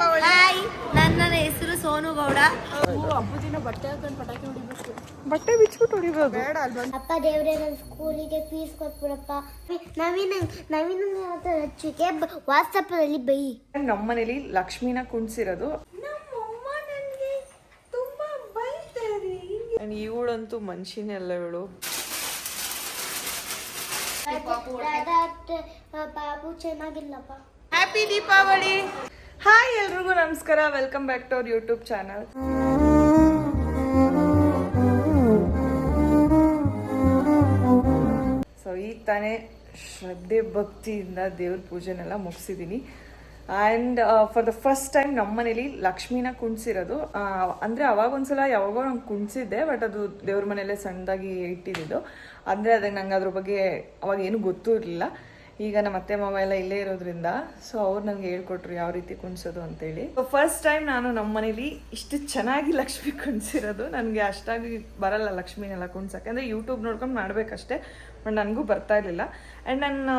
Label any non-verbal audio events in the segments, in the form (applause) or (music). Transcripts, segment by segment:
Hi ನನ್ನ ಹೆಸರು ಸೋನು ಗೌಡ ಬಟ್ಟೆ ಬಿಚ್ಬಿಟ್ಟು ಹೊಡಿಬೋದು. ಬೇಡ ಅಪ್ಪ ದೇವ್ರೆ ನನ್ನ ಸ್ಕೂಲಿಗೆ ಫೀಸ್ ಕೊಟ್ಬಿಡಪ್ಪ. ನವೀನ ನವೀನ ಹಚ್ಚಿಕೆ ವಾಟ್ಸಪ್ಪಲ್ಲಿ ಬೈ ನಮ್ಮ ಮನೇಲಿ ಲಕ್ಷ್ಮಿನ ಕುಣ್ಸಿರೋದು. ಇವಳಂತೂ ಮನುಷ್ಯನೆಲ್ಲ ಇವಳು. ಬಾಬು ಚೆನ್ನಾಗಿಲ್ಲಪ್ಪ. ಹ್ಯಾಪಿ ದೀಪಾವಳಿ ಹಾಯ್ ಎಲ್ರಿಗೂ ನಮಸ್ಕಾರ. Welcome back to our YouTube channel so ಈಗ ತಾನೇ ಶ್ರದ್ಧೆ, ಭಕ್ತಿಯಿಂದ ದೇವ್ರ ಪೂಜೆನೆಲ್ಲ ಮುಗಿಸಿದ್ದೀನಿ and for the first time ನಮ್ಮ ಮನೇಲಿ ಲಕ್ಷ್ಮೀನ ಕುಣಿಸಿರೋದು. ಅಂದರೆ ಅವಾಗ ಒಂದ್ಸಲ ಯಾವಾಗೋ ನಂಗೆ ಕುಣಿಸಿದ್ದೆ ಬಟ್ ಅದು ದೇವ್ರ ಮನೆಯಲ್ಲೇ ಸಣ್ಣದಾಗಿ ಇಟ್ಟಿದ್ದು ಅಂದರೆ ಅದಕ್ಕೆ ನಂಗೆ ಅದ್ರ ಬಗ್ಗೆ ಅವಾಗ ಏನು ಗೊತ್ತೂ ಇರಲಿಲ್ಲ. ಈಗ ನಮ್ಮ ಅತ್ತೆ ಮಾವ ಎಲ್ಲ ಇಲ್ಲೇ ಇರೋದ್ರಿಂದ ಸೊ ಅವ್ರು ನನಗೆ ಹೇಳ್ಕೊಟ್ರು ಯಾವ ರೀತಿ ಕುಣಿಸೋದು ಅಂತೇಳಿ. ಫಸ್ಟ್ ಟೈಮ್ ನಾನು ನಮ್ಮ ಮನೇಲಿ ಇಷ್ಟು ಚೆನ್ನಾಗಿ ಲಕ್ಷ್ಮಿ ಕುಣಿಸಿರೋದು. ನನಗೆ ಅಷ್ಟಾಗಿ ಬರಲ್ಲ ಲಕ್ಷ್ಮಿನೆಲ್ಲ ಕುಣ್ಸಕ್ಕೆ. ಅಂದರೆ ಯೂಟ್ಯೂಬ್ ನೋಡ್ಕೊಂಡು ಮಾಡಬೇಕಷ್ಟೇ, ಬಟ್ ನನಗೂ ಬರ್ತಾ ಇರಲಿಲ್ಲ. ಆ್ಯಂಡ್ ನಾನು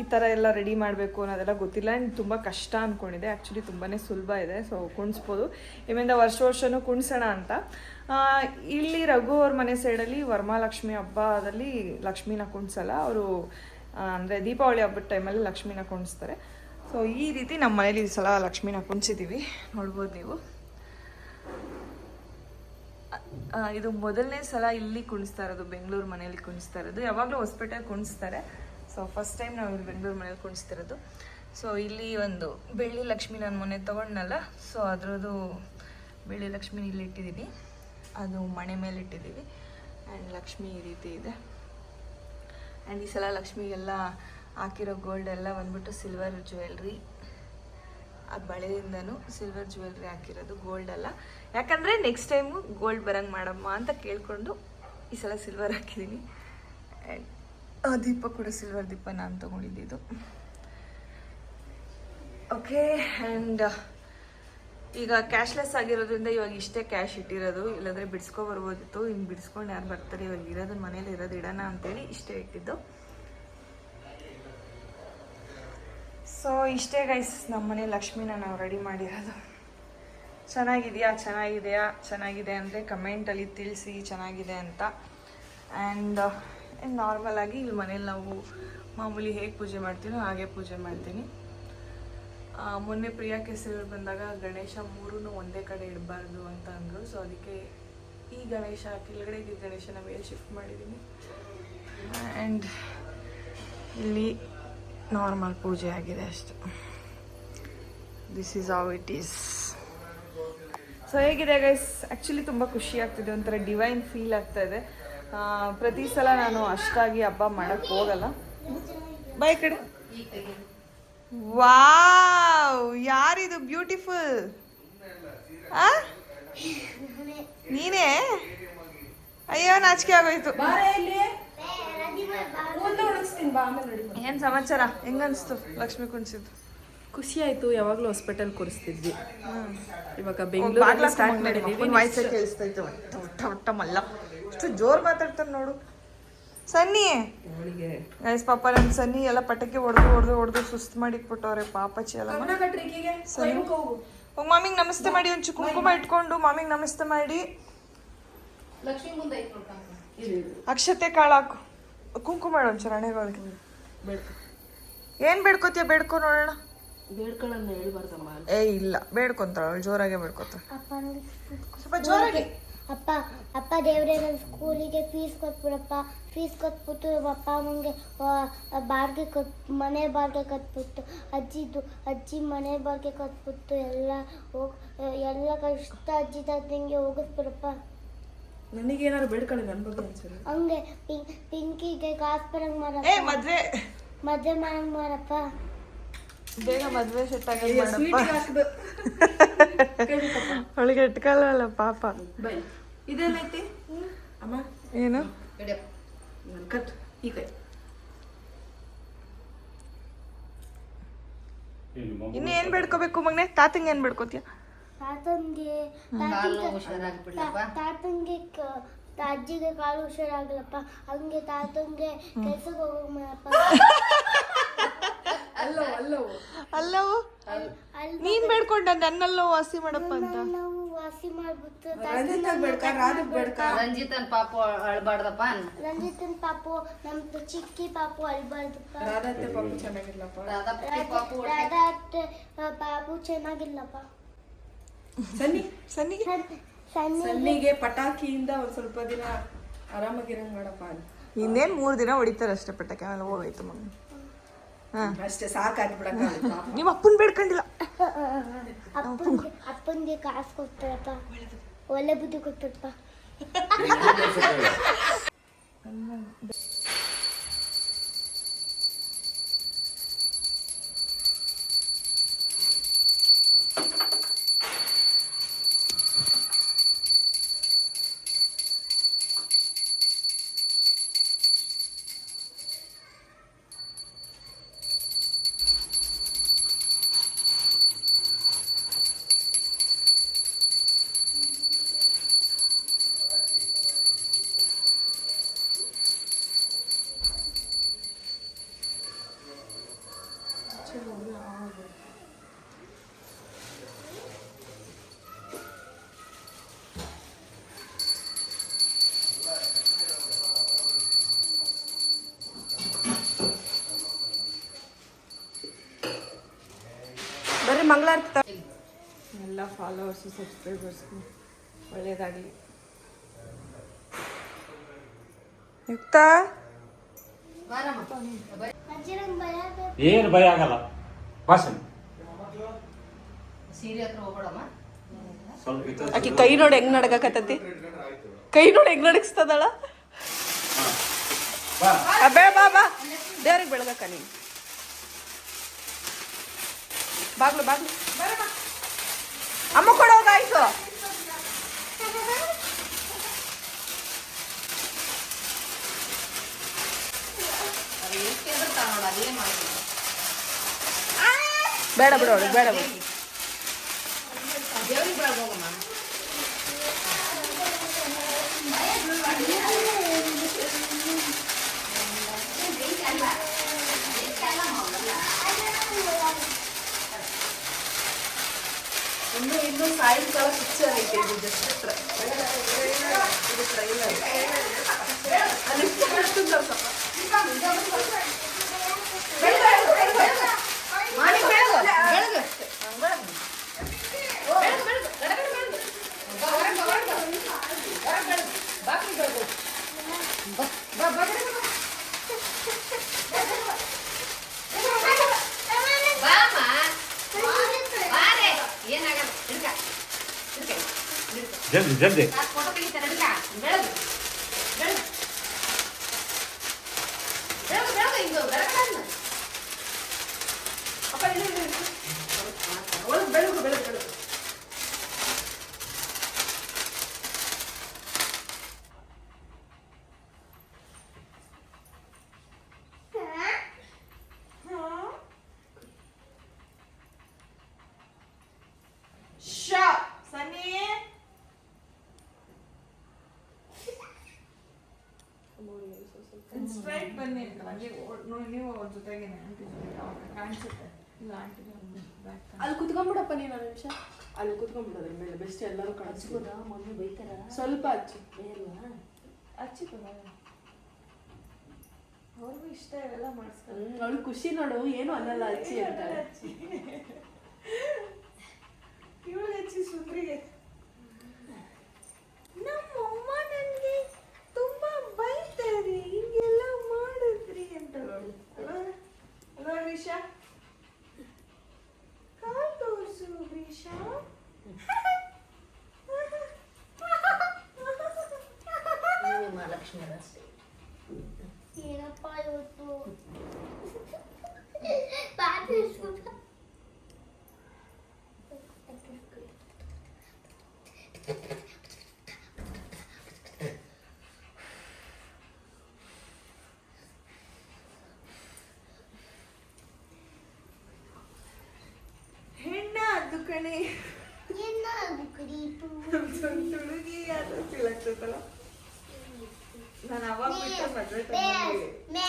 ಈ ಥರ ಎಲ್ಲ ರೆಡಿ ಮಾಡಬೇಕು ಅನ್ನೋದೆಲ್ಲ ಗೊತ್ತಿಲ್ಲ. ಆ್ಯಂಡ್ ತುಂಬ ಕಷ್ಟ ಅಂದ್ಕೊಂಡಿದೆ ಆ್ಯಕ್ಚುಲಿ ತುಂಬಾ ಸುಲಭ ಇದೆ ಸೊ ಕುಣಿಸ್ಬೋದು. ಇವಿಂದ ವರ್ಷ ವರ್ಷವೂ ಕುಣಿಸೋಣ ಅಂತ. ಇಲ್ಲಿ ರಘು ಅವ್ರ ಮನೆ ಸೈಡಲ್ಲಿ ವರ್ಮಾಲಕ್ಷ್ಮಿ ಹಬ್ಬದಲ್ಲಿ ಲಕ್ಷ್ಮಿನ ಕುಣಿಸಲ್ಲ. ಅವರು ಅಂದರೆ ದೀಪಾವಳಿ ಹಬ್ಬದ ಟೈಮಲ್ಲಿ ಲಕ್ಷ್ಮಿನ ಕುಣಿಸ್ತಾರೆ. ಸೊ ಈ ರೀತಿ ನಮ್ಮ ಮನೇಲಿ ಈ ಸಲ ಲಕ್ಷ್ಮಿನ ಕುಣಿಸಿದ್ದೀವಿ ನೋಡ್ಬೋದು ನೀವು. ಇದು ಮೊದಲನೇ ಸಲ ಇಲ್ಲಿ ಕುಣಿಸ್ತಾ ಇರೋದು, ಬೆಂಗಳೂರು ಮನೇಲಿ ಕುಣಿಸ್ತಾ ಇರೋದು. ಯಾವಾಗಲೂ ಹೊಸಪೇಟೆ ಕುಣಿಸ್ತಾರೆ. ಸೊ ಫಸ್ಟ್ ಟೈಮ್ ನಾವು ಇಲ್ಲಿ ಬೆಂಗಳೂರು ಮನೇಲಿ ಕುಣಿಸ್ತಿರೋದು ಸೊ ಇಲ್ಲಿ ಒಂದು ಬೆಳ್ಳಿ ಲಕ್ಷ್ಮಿ ನಾನು ಮೊನ್ನೆ ತೊಗೊಂಡ್ನಲ್ಲ. ಸೊ ಅದರದ್ದು ಬೆಳ್ಳಿ ಲಕ್ಷ್ಮಿ ಇಲ್ಲಿ ಇಟ್ಟಿದ್ದೀನಿ. ಅದು ಮಣೆ ಮೇಲೆ ಇಟ್ಟಿದ್ದೀವಿ. ಆ್ಯಂಡ್ ಲಕ್ಷ್ಮಿ ಈ ರೀತಿ ಇದೆ. ಆ್ಯಂಡ್ ಈ ಸಲ ಲಕ್ಷ್ಮಿಗೆಲ್ಲ ಹಾಕಿರೋ ಗೋಲ್ಡ್ ಎಲ್ಲ ಬಂದ್ಬಿಟ್ಟು ಸಿಲ್ವರ್ ಜ್ಯುವೆಲ್ರಿ ಆ ಬಳೆಯಿಂದನೂ ಸಿಲ್ವರ್ ಜ್ಯುವೆಲ್ರಿ ಹಾಕಿರೋದು ಗೋಲ್ಡ್ ಅಲ್ಲ. ಯಾಕಂದರೆ ನೆಕ್ಸ್ಟ್ ಟೈಮು ಗೋಲ್ಡ್ ಬರಂಗೆ ಮಾಡಮ್ಮ ಅಂತ ಕೇಳಿಕೊಂಡು ಈ ಸಲ ಸಿಲ್ವರ್ ಹಾಕಿದ್ದೀನಿ ಆ್ಯಂಡ್ ಆ ದೀಪ ಕೂಡ ಸಿಲ್ವರ್ ದೀಪ ನಾನು ತೊಗೊಂಡಿದ್ದು ಓಕೆ ಆ್ಯಂಡ್ ಈಗ ಕ್ಯಾಶ್ಲೆಸ್ ಆಗಿರೋದ್ರಿಂದ ಇವಾಗ ಇಷ್ಟೇ ಕ್ಯಾಶ್ ಇಟ್ಟಿರೋದು, ಇಲ್ಲಾಂದರೆ ಬಿಡಿಸ್ಕೊ ಬರ್ಬೋದಿತ್ತು. ಹಿಂಗೆ ಬಿಡಿಸ್ಕೊಂಡು ಯಾರು ಬರ್ತಾರೆ? ಇವಾಗ ಇರೋದು ಮನೇಲಿ ಇರೋದು ಇಡೋಣ ಅಂತೇಳಿ ಇಷ್ಟೇ ಇಟ್ಟಿದ್ದು. ಸೊ ಇಷ್ಟೇ ಗೈಸ್ ನಮ್ಮ ಮನೆ ಲಕ್ಷ್ಮಿನ ನಾವು ರೆಡಿ ಮಾಡಿರೋದು. ಚೆನ್ನಾಗಿದೆಯಾ? ಚೆನ್ನಾಗಿದೆಯಾ? ಚೆನ್ನಾಗಿದೆ ಅಂದರೆ ಕಮೆಂಟಲ್ಲಿ ತಿಳಿಸಿ ಚೆನ್ನಾಗಿದೆ ಅಂತ. ಆ್ಯಂಡ್ ನಾರ್ಮಲ್ ಆಗಿ ಇಲ್ಲಿ ಮನೇಲಿ ನಾವು ಮಾಮೂಲಿ ಹೇಗೆ ಪೂಜೆ ಮಾಡ್ತೀನೋ ಹಾಗೆ ಪೂಜೆ ಮಾಡ್ತೀನಿ. ಮೊನ್ನೆ ಪ್ರಿಯಾ ಕೇಸರಿ ಬಂದಾಗ ಗಣೇಶ ಮೂರೂ ಒಂದೇ ಕಡೆ ಇಡಬಾರ್ದು ಅಂತ ಅಂದರು. ಸೊ ಅದಕ್ಕೆ ಈ ಗಣೇಶ, ಕೆಳಗಡೆ ಈ ಗಣೇಶನ ಮೇಲೆ ಶಿಫ್ಟ್ ಮಾಡಿದ್ದೀನಿ ಆ್ಯಂಡ್ ಇಲ್ಲಿ ನಾರ್ಮಲ್ ಪೂಜೆ ಆಗಿದೆ ಅಷ್ಟು. This is how it is so ಹೇಗಿದೆ ಗೈಸ್ ಆ್ಯಕ್ಚುಲಿ ತುಂಬ ಖುಷಿ ಆಗ್ತಿದೆ. ಒಂಥರ ಡಿವೈನ್ ಫೀಲ್ ಆಗ್ತಾ ಇದೆ. ಪ್ರತಿ ಸಲ ನಾನು ಅಷ್ಟಾಗಿ ಹಬ್ಬ ಮಾಡೋಕ್ಕೆ ಹೋಗಲ್ಲ. ಬಾಯ್ ಕಡೆ ವಾವ್ ಯಾರಿದು ಬ್ಯೂಟಿಫುಲ್? ನೀನೇ? ಅಯ್ಯೋ ನಾಚಿಕೆ ಆಗೋಯ್ತು. ಏನ್ ಸಮಾಚಾರ? ಹೆಂಗನ್ಸ್ತು? ಲಕ್ಷ್ಮಿ ಕುಣಿಸಿದ್ದು? ಖುಷಿ ಆಯ್ತು ಯಾವಾಗಲೂ ಹಾಸ್ಪಿಟಲ್ ಕೂರಿಸ್ತಿದ್ವಿ. ಇವಾಗ ಬೆಂಗಳೂರು ಸ್ಟಾರ್ಟ್ ಮಾಡಿದ್ವಿ. ಮಾಡಿದೀವಿ ವಾಯ್ಸ್ ಕೇಳಿಸ್ತೈತೆ. ಒಟ್ಟ ಒಟ್ಟ ಮಲ್ಲ. ಎಷ್ಟು ಜೋರ್ ಮಾತಾಡ್ತಾರೆ ನೋಡು. ಸನ್ನಿ. ಗೈಸ್ ಪಾಪ ನನ್ನ ಸನ್ನಿ ಎಲ್ಲ ಪಟಾಕಿ ಹೊಡೆದು ಹೊಡೆದು ಹೊಡೆದು ಸುಸ್ತು ಮಾಡಿಟ್ಬಿಟ್ಟವ್ರೆ ಪಾಪಚಿ ಎಲ್ಲ ಸನ್ನಿ ಹೋಗ್ ಮಾಮಿಗೆ ನಮಸ್ತೆ ಮಾಡಿ ಒಂಚೂರು ಕುಂಕುಮ ಇಟ್ಕೊಂಡು ಮಾಮಿಗೆ ನಮಸ್ತೆ ಮಾಡಿ. ಅಕ್ಷತೆ ಕಾಳು ಹಾಕು. ಕುಂಕುಮ ಮಾಡು ಒಂಚೂರು ಹಣೆಗಳಿಗೆ ಏನು ಏನ್ ಬೇಡ್ಕೋತೀಯ? ಬೇಡ್ಕೊ ನೋಡೋಣ. ಬೇಡ್ಕೊಳ್ಳೋಣ ಹೇಳ್ಬಾರ್ದಮ್ಮ. ಏ ಇಲ್ಲ. ಬೇಡ್ಕೊಂತಾಳ. ಅವಳು ಜೋರಾಗೆ ಬೇಡ್ಕೊತಾಳ. ಸ್ವಲ್ಪ ಜೋರಾಗಿ. ಅಪ್ಪ ಅಪ್ಪ ದೇವ್ರೆ ನನ್ನ ಸ್ಕೂಲಿಗೆ ಫೀಸ್ ಕೊಟ್ಬಿಡಪ್ಪ. ಫೀಸ್ ಕೊಟ್ಬಿಟ್ಟು ಅಪ್ಪ ಅಮ್ಮಂಗೆ ಬಾಡಿಗೆ ಕೊಟ್ ಮನೆ ಬಾಡಿಗೆ ಕಟ್ಬಿಟ್ಟು ಅಜ್ಜಿದು ಅಜ್ಜಿ ಮನೆ ಬಾಡಿಗೆ ಕಟ್ಬಿಟ್ಟು ಎಲ್ಲ ಹೋಗ್ ಎಲ್ಲ ಕಷ್ಟ ಅಜ್ಜಿ ತಂಗೆ ಹೋಗಿಸ್ಬಿಡಪ್ಪ. ನನಗೆ ಏನಾದ್ರು ಬೇಡ್ಕೊಳ್ಳಿ ನನ್ನ ಬಗ್ಗೆ ಅನ್ಸಲ್ಲ ಹಂಗೆ ಪಿಂಕ್ ಪಿಂಕಿಗೆ ಕಾಸು ಬರಂಗ್ ಏ ಮಾಡಪ್ಪ ಮದ್ವೆ. ಮದುವೆ ಮಾಡಂಗ್ ಮಾಡಪ್ಪ ಬೇಗ ಮದ್ವೆ ಸೆಟ್ ಆಗಿ (laughs) ಅವಳಿಗೆ ಇಟ್ಕೊಳ್ಳಲ್ಲ ಪಾಪ. ಬೈ. ಇದೇನೈತಿ ಅಮ್ಮ? ಏನು? ನನ್ ಕಟ್ ಈ ಕೈ ಇನ್ನು ಏನ್ ಬೇಡ್ಕೋಬೇಕು ಮಗನೆ? ತಾತಂಗೆ ಏನ್ ಬೇಡ್ಕೋತೀಯ? ತಾತಂಗೆ ತಾತಂಗೆ ತಾಜ್ಜಿಗೆ ಅಜ್ಜಿಗೆ ಕಾಲು ಹುಷಾರಾಗಲಪ್ಪ. ಹಂಗೆ ತಾತಂಗೆ ಕೆಲ್ಸಕ್ಕೆ ಹೋಗೋ ಮಾಡಪ್ಪ (laughs) ಅಲ್ಲವು ಅಲ್ಲವು. ಅಲ್ಲವು? ಅಲ್ಲಿ ನೀನ್ ಬೇಡ್ಕೊಂಡ ನನ್ನಲ್ಲೋ ವಾಸಿ ಮಾಡಪ್ಪ ಅಂತ. ನಾವು ವಾಸಿ ಮಾಡ್ಬಿಟ್ಟು ರಂಜಿತನ್ ಪಾಪ ಅಳ್ಬಾರ್ದಪ್ಪ ರಂಜಿತನ್ ಪಾಪು ನಮ್ದು ಚಿಕ್ಕಿ ಪಾಪು ಅಳ್ಬಾರ್ದಪ್ಪ. ರಾಧತ್ತೆ ಪಾಪ ಚೆನ್ನಾಗಿಲ್ಲಪ್ಪ. ರಾಧಾಪುಟಿ ಪಾಪು ರಾಧಾ ಅತ್ತೆ ಆ, ಪಾಪು ಚೆನ್ನಾಗಿಲ್ಲಪ್ಪ. ಸನ್ನಿ? ಸನ್ನಿ? ಸನ್ನಿಗೆ ಪಟಾಕಿಯಿಂದ ಒಂದ್ ಸ್ವಲ್ಪ ದಿನ ಆರಾಮಾಗಿರಂಗ್ ಮಾಡಪ್ಪ ಇನ್ನೇನ್ ಮೂರ್ ದಿನ ಹೊಡಿತಾರೆ ಅಷ್ಟೇ ಪಟಾಕಿ ಆಮೇಲೆ ಹೋಗೈತು ಮಗ ಅಷ್ಟೇ ಸಾಕಾಗಿ ಬಿಡಕ್ಕ ನಿಮ್ಮ ಅಪ್ಪನ್ ಬೇಡ್ಕೊಂಡಿಲ್ಲ. ಅಪ್ಪನ್ಗೆ ಅಪ್ಪನ್ಗೆ ಕಾಸು ಕೊಡ್ತಾರಪ್ಪ. ಒಳ್ಳೆ ಬುದ್ಧಿ ಕೊಡ್ತಾರಪ್ಪ. ಬರ್ರಿ ಮಂಗಳಾರತಿ ಎಲ್ಲ ಫಾಲೋವರ್ಸು ಸಬ್ಸ್ಕ್ರೈಬರ್ಸ್ಗೂ ಒಳ್ಳೇದಾಗಲಿ. ಯುಕ್ತ. ಏನು ಭಯ ಆಗಲ್ಲ. ಇತ್ತ- ಆಕಿ ಕೈ ನೋಡಿ ಹೆಂಗ್ ನಡ್ಕಕತ್ತತಿ? ಕೈ ನೋಡಿ ಹೆಂಗ್ ನಡಗಿಸ್ತದಳ ಬಾ. ಬೇ ದೇವ್ರಿಗೆ ಬೆಳಗಕ್ಕ ನೀನು. ಬಾಗ್ಲು ಬಾಗ್ಲು. ಅಮ್ಮ ಕೊಡೋದಾಯ್ತು ಅದು ಅದೇನ್ ಮಾಡ್ತೀನಿ. ಬೇಡ ಬಿಡು ಅವ್ಳಿಗೆ ಬೇಡ ಬಿಡು ದೇವ್ರಿಗೆ ಬೆಳಗ್ಗೆ ಹೋಗಮ್ಮ ಇನ್ನು ಇನ್ನು ಸಾಯಂಕಾಲ ಪಿಕ್ಚರ್ ಐತೆ ಇದು ಜಸ್ಟ್ ಇದು ಟ್ರೈಲರ್ જલ્દી. ಬನ್ನಿ ಅಂತ ಹಂಗೆ ನೋಡಿ ನೀವು ಅವ್ರ ಜೊತೆಗೇನೆ ಆಂಟಿ ಜೊತೆಗೆ ಅವಾಗ ಕಾಣಿಸುತ್ತೆ. ಇಲ್ಲ ಆಂಟಿ ಅಲ್ಲಿ ಕುತ್ಕೊಂಡ್ಬಿಡಪ್ಪ ನೀನು ಒಂದು ನಿಮಿಷ. ಅಲ್ಲಿ ಕುತ್ಕೊಂಡ್ಬಿಡೋದ್ರ ಮೇಲೆ ಬೆಸ್ಟ್ ಎಲ್ಲರೂ ಕಾಣಿಸ್ಬೋದು ಮಮ್ಮಿ ಬೈತಾರ? ಸ್ವಲ್ಪ ಹಚ್ಚು. ಹಚ್ಚಿ ಅವ್ರಿಗೂ ಇಷ್ಟ ಇವೆಲ್ಲ ಮಾಡಿಸ್ತಾರೆ ಅವಳು ಖುಷಿ ನೋಡು ಏನು ಅನ್ನಲ್ಲ ಹಚ್ಚಿ ಅಂತ ಇವಳು ಹಚ್ಚಿ ಸುಂದ್ರಿಗೆ ನಮ್ಮಮ್ಮ ನನಗೆ ತುಂಬಾ ಬೈತಾರೆ ಹಿಂಗೆಲ್ಲ ಮಾಡಿದ್ರಿ ಅಂತ ಹೇಳು. ಅಲ್ವಾ ಅಲ್ವಾ ವಿಷಾ ಕಾಲ್ ತೋರಿಸು ವಿಷಾ ಮಹಾಲಕ್ಷ್ಮಿ ಅಷ್ಟೇ ಏನಪ್ಪ ಇವತ್ತು ಪಾತ್ರೆ ಸುತ್ತ ಹೆಣ್ಣ ಅದು ಕಣೆ ಏನಾಗು ಕರೀಪು ತುಳುಗಿ ಅದು ತಿಳಕ್ತದಲ್ಲ ನಾನು ಅವಾಗ ಬಿಟ್ಟು ಮದ್ವೆ Mẹ,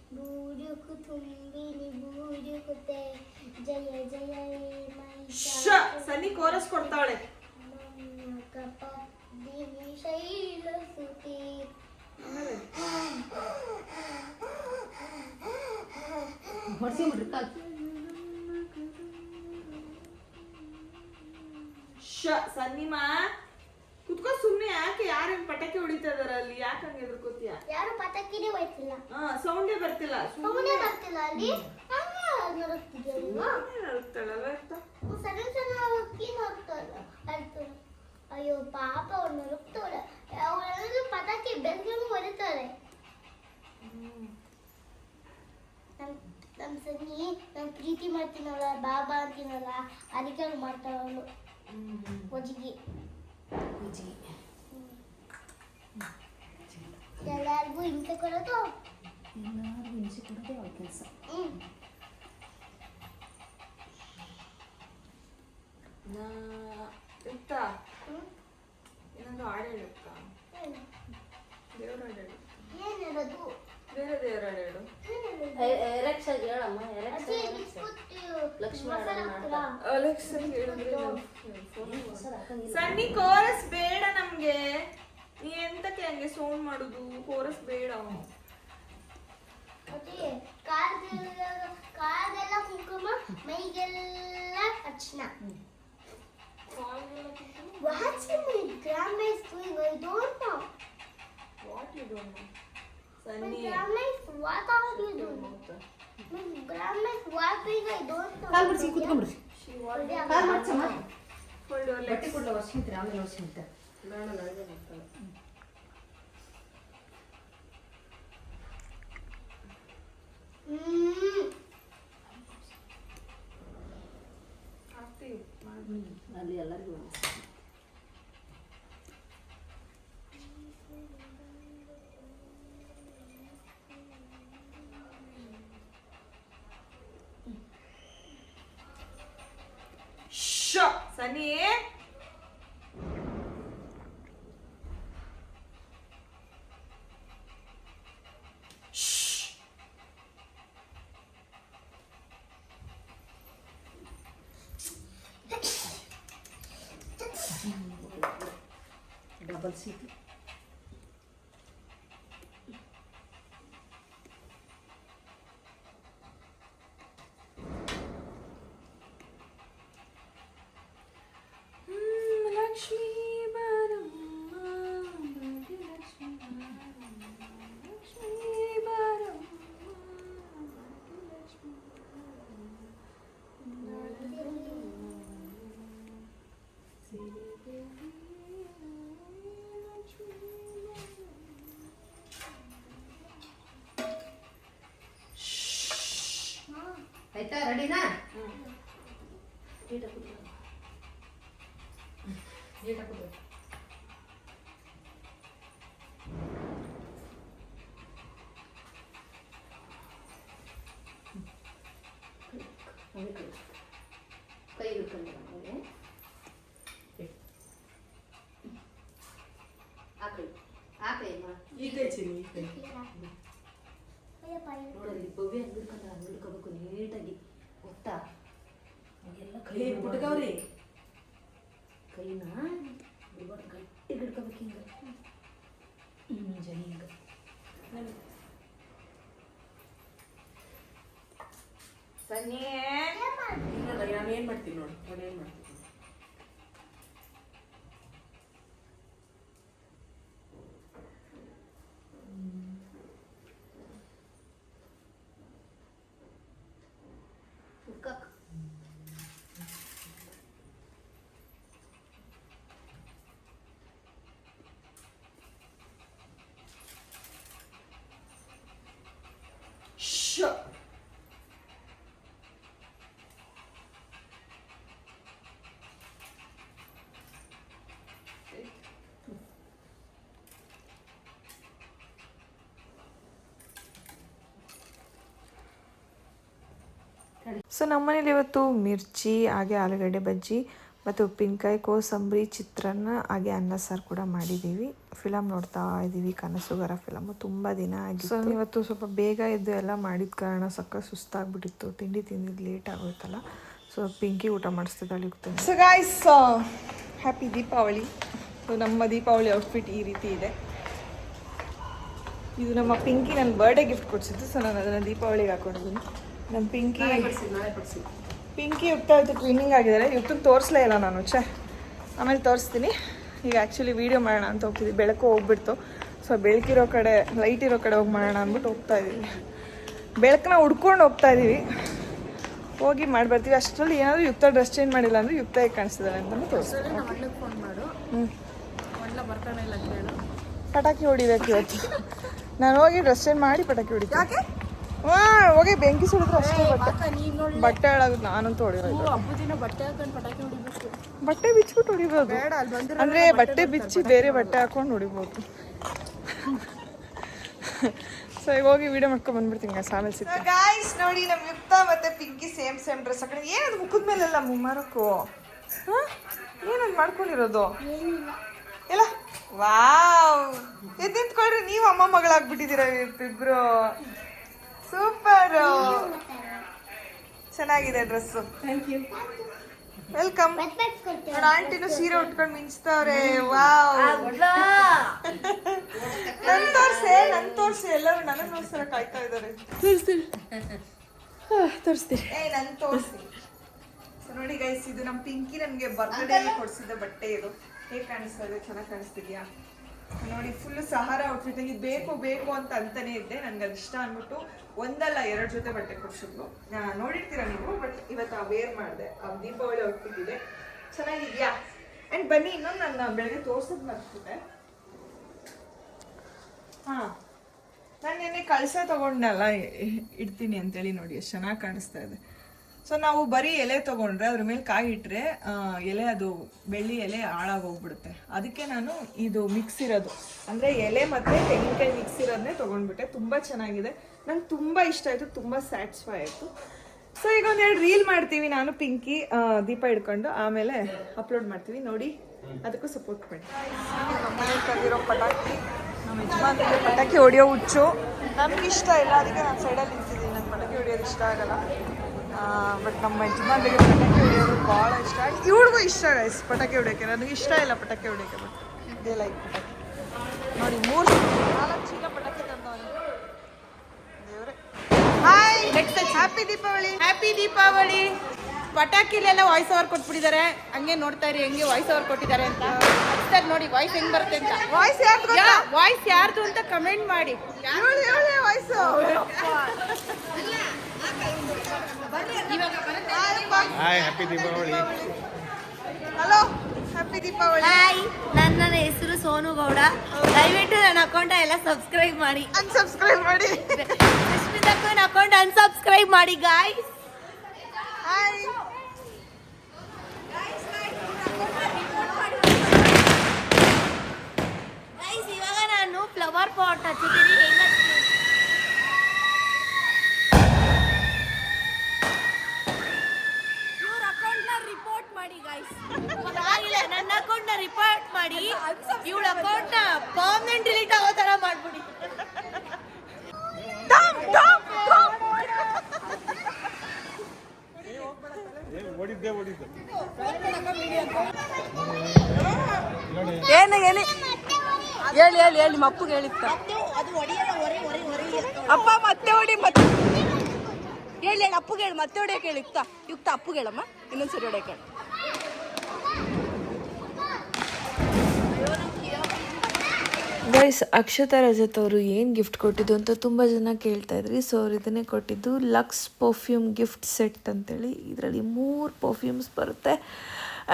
ಬೂರುಕು ತುಂಬಿ ಬೂರುಕುತೆ ಜಯ ಜಯ ಶ ಸನಿ ಕೋರಸ್ ಕೊಡ್ತಾಳೆ ಕಪದಿನಿ ಶೈಲ ಸುಖಿ ಶ ಸನ್ನಿಮಾ. ಕುತ್ಕೋ ಸುಮ್ನೆ ಯಾಕೆ? ಯಾರೇನ್ ಪಟಾಕಿ ಹೊಡಿತಾ ಇದಾರ ಅಲ್ಲಿ? ಯಾಕೆ ಹಂಗೆ ಎದ್ರಕೋತಿಯ ಯಾರು ಪಟಾಕಿನೇ ಹೋಯ್ತಿಲ್ಲ ಹಾ ಸೌಂಡೇ ಬರ್ತಿಲ್ಲ. ಸೌಂಡೇ ಬರ್ತಿಲ್ಲ ಅಲ್ಲಿ. ಹಂಗೆ ನಡುತ್ತಿದ್ಯಲ್ವಾ ನಡುತ್ತಾಳಲ್ಲ ಅಂತ ಸಣ್ಣ ಸಣ್ಣ ಅಕ್ಕಿ ಅಳ್ತಾರೆ ಅಯ್ಯೋ ಪಾಪ ಅವ್ರು ನಡುಕ್ತಾಳೆ ಅವರೆಲ್ಲರೂ ಪಟಾಕಿ ಬೆಂಕಿಯನ್ನು ಹೊಡಿತಾರೆ. ನಮ್ ನಮ್ ಸನ್ನಿ ನಮ್ ಪ್ರೀತಿ ಮಾಡ್ತೀನಲ್ಲ ಬಾಬಾ ಅಂತೀನಲ್ಲ ಅದಕ್ಕೆ ಅವ್ಳು ಮಾಡ್ತಾಳ ಅವಳು. ಒಜಿಗಿ ಎಲ್ಲರಿಗೂ ಹಿಂಸೆ ಕೊಡೋದು? ಎಲ್ಲರಿಗೂ ಹಿಂಸೆ ಕೊಡೋದು ಅವ್ರ ಕೆಲಸ. ಹ್ಮ್. ನಾ ಎಂತ? ಹ್ಮ್ ಏನಾದ್ರು ಹಾಡು ಹೇಳುತ್ತ. ದೇವ್ರ ಹಾಡು ಹೇಳು. ಏನಿರೋದು ಬೇರೆ ದೇವ್ರ ಹಾಡು ಹೇಳು. ಎಲೆಕ್ಷನ್ ಹೇಳಮ್ಮ ಎಲೆಕ್ಷನ್ ಸನ್ನಿ ಕೋರಸ್ ಬೇಡ ನಮ್ಗೆ. ನೀ ಎಂತಕ್ಕೆ ಹಂಗೆ ಸೌಂಡ್ ಮಾಡುದು? ಕೋರಸ್ ಬೇಡ ಕಾಲ್ಗೆಲ್ಲ ಕುಂಕುಮ ಮೈಗೆಲ್ಲ ಅರ್ಶನ What's in my grandma is doing? I don't know. What you don't know My Sunny. grandma is what are you doing? Don't know. Call ಮಾಡ್ಸಮ್ಮ. ಬಟ್ಟೆ ಕೊಡ್ಲ ವರ್ಷ ಆಮೇಲೆ ವರ್ಷಿಂತ Mm. ಹಾಕ್ತೀವಿ ಅಲ್ಲಿ ಎಲ್ಲರಿಗೂ ಶ ಸನ್ನಿ ಡಬಲ್ ಸೀಟ್ ಲಕ್ಷ್ಮೀ ಬಾರಮ್ಮ ಭಾಗ್ಯಲಕ್ಷ್ಮೀ ಬಾರಮ್ಮ ಲಕ್ಷ್ಮೀ ಬಾರಮ್ಮ ಭಾಗ್ಯಲಕ್ಷ್ಮೀ ಆಯ್ತಾ ರೆಡಿನಾ? ಕೈ ಹಿಡ್ಕೊಂಡು ನಮಗೆ ಆಕಳಿ ಆಕಳಿಮ್ಮ ಈ ಕೈ ಚಿನ್ನಿ ಈ ಕೈ ಅಯ್ಯಪ್ಪ, ಅಯ್ಯಪ್ಪ. ನೋಡಲ್ಲಿ ಭವ್ಯ ಹೆಂಗ್ ಹಿಡ್ಕೊಂಡ ಹಂಗ್ ಹಿಡ್ಕೋಬೇಕು ನೀಟಾಗಿ ಗೊತ್ತಾ ಅವೆಲ್ಲ ಕೈ ಏ ಬಿಡ್ಬಾರ್ದು. ಪುಟ್ಗವ್ರಿ ಕೈನ ಬಿಡ್ಬಾರ್ದು ಗಟ್ಟಿ ಹಿಡ್ಕೋಬೇಕು ಹಿಂಗ ಹ್ಮ್ ಜನಿ ಹಿಂಗ ಸನ್ನಿ ಏನ್ ಮಾಡ್ತೀನಿ ನೋಡಿ ಏನ್ ಮಾಡ್ತೀನಿ? ಸೊ ನಮ್ಮನೇಲಿ ಇವತ್ತು ಮಿರ್ಚಿ, ಹಾಗೆ ಆಲೂಗಡ್ಡೆ ಬಜ್ಜಿ ಮತ್ತು ಉಪ್ಪಿನಕಾಯಿ, ಕೋಸಂಬರಿ, ಚಿತ್ರಾನ್ನ, ಹಾಗೆ ಅನ್ನ ಸಾರು ಕೂಡ ಮಾಡಿದ್ದೀವಿ. ಫಿಲಮ್ ನೋಡ್ತಾ ಇದ್ದೀವಿ ಕನಸುಗಾರ ಫಿಲಮ್. ತುಂಬ ದಿನ ಆಗಿ ಸೊ ಇವತ್ತು ಸ್ವಲ್ಪ ಬೇಗ ಎದ್ದು ಎಲ್ಲ ಮಾಡಿದ ಕಾರಣ ಸಕ್ಕ ಸುಸ್ತಾಗ್ಬಿಟ್ಟಿತ್ತು. ತಿಂಡಿ ತಿಂದಿದ್ದು ಲೇಟ್ ಆಗೋಯ್ತಲ್ಲ. ಸೊ ಪಿಂಕಿ ಊಟ ಮಾಡಿಸ್ತಿದ್ದಾಳೆ so guys happy Deepavali. So ನಮ್ಮ ದೀಪಾವಳಿ ಔಟ್ಫಿಟ್ ಈ ರೀತಿ ಇದೆ. ಇದು ನಮ್ಮ ಪಿಂಕಿ ನನ್ನ ಬರ್ಡೇ ಗಿಫ್ಟ್ ಕೊಡಿಸಿದ್ದು. ಸೊ ನಾನು ಅದನ್ನು ದೀಪಾವಳಿಗೆ ಹಾಕೊಂಡಿದ್ದೀನಿ. ನಮ್ಮ ಪಿಂಕಿ ಪಿಂಕಿ ಯುಕ್ತ ಇವತ್ತು ಟ್ವಿನ್ನಿಂಗ್ ಆಗಿದ್ದಾರೆ ಯುಕ್ತನ ತೋರಿಸ್ಲೇ ಇಲ್ಲ ನಾನು ಛೇ. ಆಮೇಲೆ ತೋರಿಸ್ತೀನಿ. ಈಗ ಆ್ಯಕ್ಚುಲಿ ವೀಡಿಯೋ ಮಾಡೋಣ ಅಂತ ಹೋಗ್ತಿದ್ವಿ. ಬೆಳಕು ಹೋಗ್ಬಿಡ್ತು. ಸೊ ಬೆಳಕಿರೋ ಕಡೆ ಲೈಟ್ ಇರೋ ಕಡೆ ಹೋಗಿ ಮಾಡೋಣ ಅಂದ್ಬಿಟ್ಟು ಹೋಗ್ತಾ ಇದ್ದೀವಿ. ಬೆಳಕನ್ನ ಹುಡ್ಕೊಂಡು ಹೋಗ್ತಾ ಇದ್ದೀವಿ. ಹೋಗಿ ಮಾಡಿ ಬರ್ತೀವಿ ಅಷ್ಟರಲ್ಲಿ ಏನಾದರೂ ಯುಕ್ತ ಡ್ರೆಸ್ ಚೇಂಜ್ ಮಾಡಿಲ್ಲ ಅಂದರೆ ಯುಕ್ತ ಹೇಗೆ ಕಾಣಿಸ್ತಿದ್ದಾರೆ ಅಂತಲೂ ತೋರಿಸ್ತೀನಿ ಹ್ಞೂ ಪಟಾಕಿ ಹೊಡಿಬೇಕು ಇವತ್ತು. ನಾನು ಹೋಗಿ ಡ್ರೆಸ್ ಚೇಂಜ್ ಮಾಡಿ ಪಟಾಕಿ ಹೊಡಿತೀನಿ. ಯಾಕೆ? ಹಾ ಹೋಗಿ ಬೆಂಕಿ ಸುಡಿದ್ರೆ ಅಷ್ಟೇ ಬಟ್ಟೆ. ಬಟ್ಟೆ ಹಾಳಾಗುತ್ತೆ ನಾನಂತೂ ಹೊಡಿಯೋದು ಬಟ್ಟೆ ಬಿಚ್ಚಿಬಿಟ್ಟು ಹೊಡಿಬೋದು. ಅಂದ್ರೆ ಬಟ್ಟೆ ಬಿಚ್ಚಿ ಬೇರೆ ಬಟ್ಟೆ ಹಾಕೊಂಡು ಹೊಡಿಬೋದು. ಸೊ ಈಗ ಹೋಗಿ ವಿಡಿಯೋ ಮಾಡ್ಕೊಂಡು ಬಂದ್ಬಿಡ್ತೀನಿ ಗಾಯ್ಸ್ ಆಮೇಲೆ ಸಿಗ್ತೀನಿ ಗಾಯ್ಸ್ ನೋಡಿ ನಮ್ಮ ಯುಕ್ತ ಮತ್ತೆ ಪಿಂಕಿ ಸೇಮ್ ಸೇಮ್ ಡ್ರೆಸ್ ಹಾಕೊಂಡು ಏನದು ಮುಖದ ಮೇಲೆಲ್ಲ ಮುಮ್ಮಾರಕ್ಕೂ? ಏನದು ಮಾಡ್ಕೊಂಡಿರೋದು? ಇಲ್ಲ. ವಾವ್. ಎದ್ದು ನಿಂತ್ಕೊಳ್ರಿ ನೀವು ಅಮ್ಮ ಮಗಳಾಗ್ಬಿಟ್ಟಿದ್ದೀರ ಇಬ್ರು ಸೂಪರ್. ಚೆನ್ನಾಗಿದೆ ಡ್ರೆಸ್ ಥ್ಯಾಂಕ್ ಯು ವೆಲ್ಕಮ್ ಆಂಟಿನ ಆಂಟಿನು ಸೀರೆ ಉಟ್ಕೊಂಡು ಮಿಂಚ್ತಾವ್ರೆ. ವಾವ್ ನನ್ ತೋರ್ಸೆ ನನ್ ತೋರ್ಸಿ. ಎಲ್ಲರೂ ನನಗೋಸ್ಕರ ಕಾಯ್ತಾ ಇದಾರೆ ತೋರಿಸ್ತೀರಿ ಏ ನನ್ ತೋರ್ಸಿ. ನೋಡಿ ಗೈಸ್ ಇದು ನಮ್ಮ ಪಿಂಕಿ ನನಗೆ ಬರ್ತ್ಡೇ ಕೊಡ್ಸಿದ ಬಟ್ಟೆ ಇದು. ಹೇಗೆ ಕಾಣಿಸ್ತಾ ಇದೆ? ಚೆನ್ನಾಗಿ ಕಾಣಿಸ್ತಿದ್ಯಾ? ನೋಡಿ ಫುಲ್ ಸಹಾರ ಔಟ್ಫಿಟ್ ಇದು ಬೇಕು ಬೇಕು ಅಂತ ಅಂತಾನೆ ಇದ್ದೆ. ನನ್ಗೆ ಅದು ಇಷ್ಟ ಅಂದ್ಬಿಟ್ಟು ಒಂದಲ್ಲ ಎರಡು ಜೊತೆ ಬಟ್ಟೆ ಕೊಡ್ಸಿದ್ರು ನೋಡಿರ್ತೀರ ನೀವು? ಬಟ್ ಇವತ್ತು ಆ ವೇರ್ ಮಾಡಿದೆ. ದೀಪಾವಳಿ ಔಟ್ಫಿಟ್ ಇದೆ. ಚೆನ್ನಾಗಿದ್ಯಾ? ಆ್ಯಂಡ್ ಬನ್ನಿ, ಇನ್ನೊಂದು ನನ್ನ ಬೆಳಗ್ಗೆ ತೋರ್ಸೋದು ಮರ್ತಿದ್ದೆ ಹಾ. ನಾನು ನಿನ್ನೆ ಕಳಸ ತೊಗೊಂಡಲ್ಲ ಇಡ್ತೀನಿ ಅಂತೇಳಿ ನೋಡಿ ಎಷ್ಟು ಚೆನ್ನಾಗಿ ಕಾಣಿಸ್ತಾ ಇದೆ. ಸೊ ನಾವು ಬರೀ ಎಲೆ ತಗೊಂಡ್ರೆ, ಅದ್ರ ಮೇಲೆ ಕಾಯಿ ಇಟ್ಟರೆ ಎಲೆ ಅದು ಬೆಳ್ಳಿ ಎಲೆ ಹಾಳಾಗೋಗ್ಬಿಡುತ್ತೆ. ಅದಕ್ಕೆ ನಾನು ಇದು ಮಿಕ್ಸ್ ಇರೋದು. ಅಂದರೆ ಎಲೆ ಮತ್ತು ತೆಂಗಿನಕಾಯಿ ಮಿಕ್ಸ್ ಇರೋದನ್ನೇ ತೊಗೊಂಡ್ಬಿಟ್ಟೆ. ತುಂಬ ಚೆನ್ನಾಗಿದೆ. ನಂಗೆ ತುಂಬ ಇಷ್ಟ ಆಯಿತು, ತುಂಬ ಸ್ಯಾಟಿಸ್ಫೈ ಆಯಿತು. ಸೊ ಈಗ ಒಂದೆರಡು ರೀಲ್ ಮಾಡ್ತೀವಿ. ನಾನು ಪಿಂಕಿ ದೀಪ ಹಿಡ್ಕೊಂಡು ಆಮೇಲೆ ಅಪ್ಲೋಡ್ ಮಾಡ್ತೀವಿ. ನೋಡಿ, ಅದಕ್ಕೂ ಸಪೋರ್ಟ್ ಮಾಡಿ ಪಟಾಕಿ. ನಮ್ಮ ಪಟಾಕಿ ಹೊಡಿಯೋ ಹುಚ್ಚು. ನಮ್ಗೆ ಇಷ್ಟ ಇಲ್ಲ. ಅದಕ್ಕೆ ನಾನು ಸೈಡಲ್ಲಿ ನಿಂತಿದ್ದೀನಿ. ನಂಗೆ ಪಟಾಕಿ ಹೊಡಿಯೋದು ಇಷ್ಟ ಆಗಲ್ಲ. ಬಟ್ ನಮ್ಮ ಯಜಮಾನ್ರಿಗೆ ಪಟಾಕಿ ಹೊಡೆಯೋದು ಭಾಳ ಇಷ್ಟ. ಇವ್ರಿಗೂ ಇಷ್ಟ ಗೈಸ್ ಪಟಾಕಿ ಹೊಡಿಯೋಕ್ಕೆ. ನನಗೆ ಇಷ್ಟ ಇಲ್ಲ ಪಟಾಕಿ ಹೊಡಿಯೋಕ್ಕೆ ಬಟ್ ಇದೇ ಲೈಕ್ ಪಟಾಕಿ. ನೋಡಿ ಮೂರು ನಾಲ್ಕು ಚೀಲ ಪಟಾಕಿ ತಂದವನು. ದೇವ್ರೆ. Hi happy Deepavali happy Deepavali ಪಟಾಕಿಲೆಲ್ಲ voice over ಕೊಟ್ಬಿಟ್ಟಿದ್ದಾರೆ. ಹಂಗೆ ನೋಡ್ತಾ ಇರಿ ಹೆಂಗೆ ವಾಯ್ಸ್ ಓವರ್ ಕೊಟ್ಟಿದ್ದಾರೆ ಅಂತ. ಸರ್ ನೋಡಿ ವಾಯ್ಸ್ ಹೆಂಗ್ ಬರುತ್ತೆ ಅಂತ. ವಾಯ್ಸ್ ಯಾರ್ದು ವಾಯ್ಸ್ ಯಾರ್ದು ಅಂತ ಕಮೆಂಟ್ ಮಾಡಿ. Voice (laughs) hi happy Deepavali hello happy Deepavali hi ನನ್ನ ಹೆಸರು ಸೋನು ಗೌಡ. ದಯವಿಟ್ಟು ನನ್ನ ಅಕೌಂಟ್ ಎಲ್ಲ ಸಬ್ಸ್ಕ್ರೈಬ್ ಮಾಡಿ. ಅನ್ಸಬ್ಸ್ಕ್ರೈಬ್ ಮಾಡಿ. ಸುಷ್ಮಿತಕ್ಕನ ಅಕೌಂಟ್ ಅನ್ಸಬ್ಸ್ಕ್ರೈಬ್ ಮಾಡಿ ಗಾಯ್ಸ್ ಹಾಯ್ ಗೈಸ್ ಇವಾಗ ನಾನು ಫ್ಲವರ್ ಪಾಟ್ ಹಚ್ಚಿದ್ದೀನಿ. ಮಾಡಿ ಗೈಸ್ ನನ್ನ ಅಕೌಂಟ್ನ ರಿಪೋರ್ಟ್ ಮಾಡಿ. ಇವಳ ಅಕೌಂಟ್ನ ಪರ್ಮನೆಂಟ್ ಡಿಲೀಟ್ ಆಗೋ ತರ ಮಾಡ್ಬಿಡಿ. ಓಡಿದ್ದೆ ಓಡಿದ್ದೆ ಏನು ಹೇಳಿ ಹೇಳಿ ಹೇಳಿ ಹೇಳಿ ನಿಮ್ಮ ಅಪ್ಪಗೆ ಹೇಳಿತ್ತ ಅಪ್ಪ ಮತ್ತೆ ಹೊಡಿ ಮತ್ತೆ ಹೇಳಿ ಹೇಳಿ ಅಪ್ಪಗೆ ಹೇಳಿ ಮತ್ತೆ ಹೊಡಿಯಕ್ಕೆ ಹೇಳಿತ್ತ ಯುಕ್ತ ಯುಕ್ತ ಅಪ್ಪಗೆ ಹೇಳಮ್ಮ ಇನ್ನೊಂದ್ಸರಿ ಹೊಡಿಯಕ್ಕೆ ಹೇಳಿ. ಗೈಸ್ ಅಕ್ಷತಾ ರಜತ್ ಅವರು ಏನು ಗಿಫ್ಟ್ ಕೊಟ್ಟಿದ್ದು ಅಂತ ತುಂಬ ಜನ ಕೇಳ್ತಾ ಇದ್ರಿ. ಸೊ ಅವ್ರು ಇದನ್ನೇ ಕೊಟ್ಟಿದ್ದು ಲಕ್ಸ್ ಪರ್ಫ್ಯೂಮ್ ಗಿಫ್ಟ್ ಸೆಟ್ ಅಂತೇಳಿ. ಇದರಲ್ಲಿ ಮೂರು ಪರ್ಫ್ಯೂಮ್ಸ್ ಬರುತ್ತೆ.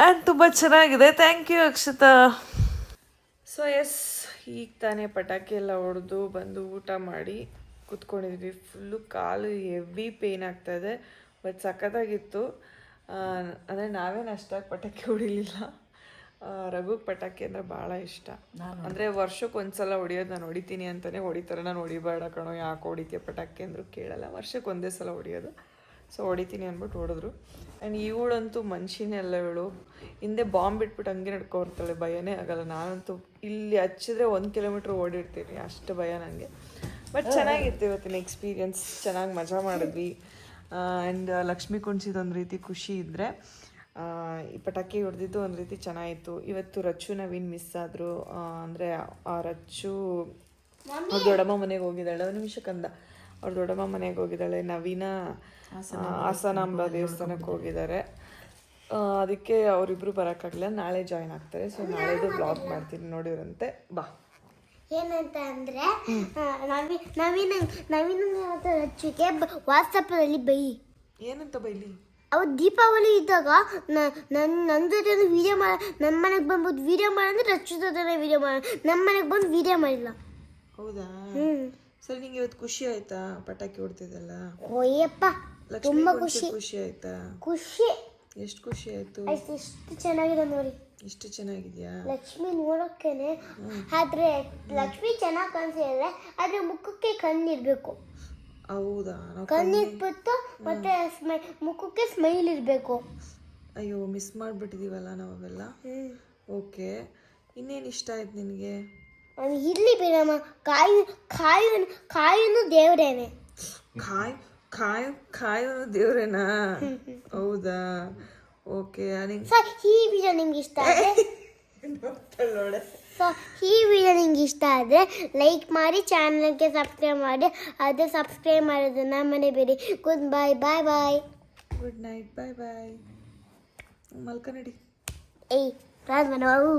ಆ್ಯಂಡ್ ತುಂಬ ಚೆನ್ನಾಗಿದೆ. Thank you Akshata so yes ಈಗ ತಾನೇ ಪಟಾಕಿ ಎಲ್ಲ ಹೊಡೆದು ಬಂದು ಊಟ ಮಾಡಿ ಕುತ್ಕೊಂಡಿದ್ವಿ. ಫುಲ್ಲು ಕಾಲು ಹೆವಿ ಪೇಯ್ನ್ ಆಗ್ತಾಯಿದೆ ಬಟ್ ಸಖತ್ತಾಗಿತ್ತು. ಅಂದರೆ ನಾವೇನು ಅಷ್ಟಾಗಿ ಪಟಾಕಿ ಹೊಡಿಲಿಲ್ಲ. ರಘುಗೆ ಪಟಾಕಿ ಅಂದರೆ ಭಾಳ ಇಷ್ಟ. ಅಂದರೆ ವರ್ಷಕ್ಕೆ ಒಂದ್ಸಲ ಹೊಡಿಯೋದು ನಾನು ಹೊಡಿತೀನಿ ಅಂತಲೇ ಹೊಡಿತಾರೆ ನಾನು ಹೊಡಿಬೇಡ ಕಣೋ ಯಾಕೆ ಹೊಡಿತೀಯ ಪಟಾಕಿ ಅಂದರೂ ಕೇಳಲ್ಲ. ವರ್ಷಕ್ಕೆ ಒಂದೇ ಸಲ ಹೊಡಿಯೋದು. ಸೊ ಹೊಡಿತೀನಿ ಅಂದ್ಬಿಟ್ಟು ಹೊಡೆದ್ರು. ಆ್ಯಂಡ್ ಇವಳಂತೂ ಮನುಷ್ಯನೆಲ್ಲ ಇವಳು ಹಿಂದೆ ಬಾಂಬ್ ಬಿಟ್ಬಿಟ್ಟು ಹಂಗೆ ನಡ್ಕೊರ್ತಾಳೆ ಭಯನೇ ಆಗಲ್ಲ. ನಾನಂತೂ ಇಲ್ಲಿ ಹಚ್ಚಿದ್ರೆ ಒಂದು ಕಿಲೋಮೀಟ್ರ್ ಓಡಿರ್ತೀನಿ. ಅಷ್ಟು ಭಯ ನನಗೆ ಬಟ್ ಚೆನ್ನಾಗಿತ್ತು ಇವತ್ತಿನ ಎಕ್ಸ್ಪೀರಿಯನ್ಸ್ ಚೆನ್ನಾಗಿ ಮಜಾ ಮಾಡಿದ್ವಿ. ಆ್ಯಂಡ್ ಲಕ್ಷ್ಮಿ ಕುಣ್ಸಿದ ಒಂದು ರೀತಿ ಖುಷಿ ಇದ್ದರೆ ಈ ಪಟಾಕಿ ಹೊಡೆದಿದ್ದು ಒಂದು ರೀತಿ ಚೆನ್ನಾಗಿತ್ತು. ಇವತ್ತು ರಚ್ಚು ನವೀನ್ ಮಿಸ್ ಆದರು. ಅಂದರೆ ಆ ರಚ್ಚು ಅವ್ರ ದೊಡ್ಡಮ್ಮ ಮನೆಗೆ ಹೋಗಿದ್ದಾಳೆ. ಒಂದು ನಿಮಿಷ ಕಂದ. ಅವ್ರ ದೊಡ್ಡಮ್ಮ ಮನೆಗೆ ಹೋಗಿದ್ದಾಳೆ. ನವೀನ ಹಾಸನಾಂಬ ದೇವಸ್ಥಾನಕ್ಕೆ ಹೋಗಿದ್ದಾರೆ. ಅದಕ್ಕೆ ಅವರಿಬ್ರು ಬರೋಕ್ಕಾಗಲಿಲ್ಲ. ನಾಳೆ ಜಾಯ್ನ್ ಆಗ್ತಾರೆ. ಸೊ ನಾಳೆದು ಬ್ಲಾಗ್ ಮಾಡ್ತೀನಿ ನೋಡಿರಂತೆ ಬಾ. ಏನಂತ ಅಂದ್ರೆ ನವೀನ್ ನವೀನ್ ನವೀನ ವಾಟ್ಸಪ್ಪಲ್ಲಿ ಬೈ. ಏನಂತ ಬೈಲಿ? ಅವತ್ತು ದೀಪಾವಳಿ ಇದ್ದಾಗ ನನ್ನ ನನ್ನ ಜೊತೆ ವಿಡಿಯೋ ಮಾಡ ನನ್ನ ಮನೆಗೆ ಬಂದ್ಬಿಟ್ಟು ವೀಡಿಯೋ ಮಾಡಂದ್ರೆ ರಚ್ಚು ಜೊತೆ ವಿಡಿಯೋ ಮಾಡ. ನಮ್ಮ ಮನೆಗೆ ಬಂದು ವೀಡಿಯೋ ಮಾಡಿಲ್ಲ. ಹೌದಾ? ಹ್ಮ್. ಸರಿ ನಿಂಗೆ ಇವತ್ತು ಖುಷಿ ಆಯ್ತಾ? ಪಟಾಕಿ ಹೊಡ್ತಿದ್ದಲ್ಲ? ಓಯ್ಯಪ್ಪ ತುಂಬಾ ಖುಷಿ. ಖುಷಿ ಆಯ್ತಾ? ಖುಷಿ. ಎಷ್ಟು ಖುಷಿ ಆಯ್ತು? ಎಷ್ಟು ಚೆನ್ನಾಗಿದೆ ನೋಡಿ. ಇಷ್ಟು ಚೆನ್ನಾಗಿದ್ಯಾ? ಲಕ್ಷ್ಮಿ ನೋಡೋಕ್ಕೇನೆ. ಆದ್ರೆ ಲಕ್ಷ್ಮಿ ಚೆನ್ನಾಗಿ ಕಾಣಿಸಿದ್ರೆ ಆದ್ರೆ ಮುಖಕ್ಕೆ ಕಣ್ಣಿರ್ಬೇಕು. ಹೌದಾ? ಕಣ್ಣಿಗೆ ಬಿತ್ತು ಮತ್ತೆ ಸ್ಮೈ ಮುಖಕ್ಕೆ ಸ್ಮೈಲ್ ಇರಬೇಕು. ಅಯ್ಯೋ ಮಿಸ್ ಮಾಡಿಬಿಟ್ಟಿದೀವಲ್ಲ ನಾವೆಲ್ಲ? ಓಕೆ ಇನ್ನೇನು ಇಷ್ಟ ಆಯ್ತು ನಿನಗೆ? ಇಲ್ಲಿ ಬಿಡಮ್ಮ ಕಾಯಿ ಕಾಯಿ ಕಾಯಿನೂ ದೇವ್ರೇನೆ. ಕಾಯ್ ಕಾಯ್ ಕಾಯೋ ದೇವ್ರೇನಾ? ಹೌದಾ? ಓಕೆ ನಿಂಗೆ ಸೊ ಈ ವಿಡಿಯೋ ನಿಮ್ಗೆ ಇಷ್ಟ ಆದರೆ (laughs) ಸೊ ಈ ವಿಡಿಯೋ ನಿಮ್ಗೆ ಇಷ್ಟ ಆದರೆ ಲೈಕ್ ಮಾಡಿ ಚಾನಲ್ಗೆ ಸಬ್ಸ್ಕ್ರೈಬ್ ಮಾಡಿ. ಅದು ಸಬ್ಸ್ಕ್ರೈಬ್ ಮಾಡೋದನ್ನ ಮನೆಬೇಡಿ good bye bye bye good night bye bye ಮಲ್ಕನಡಿ ಏಯ್ ರಾಜ್ ಮನವು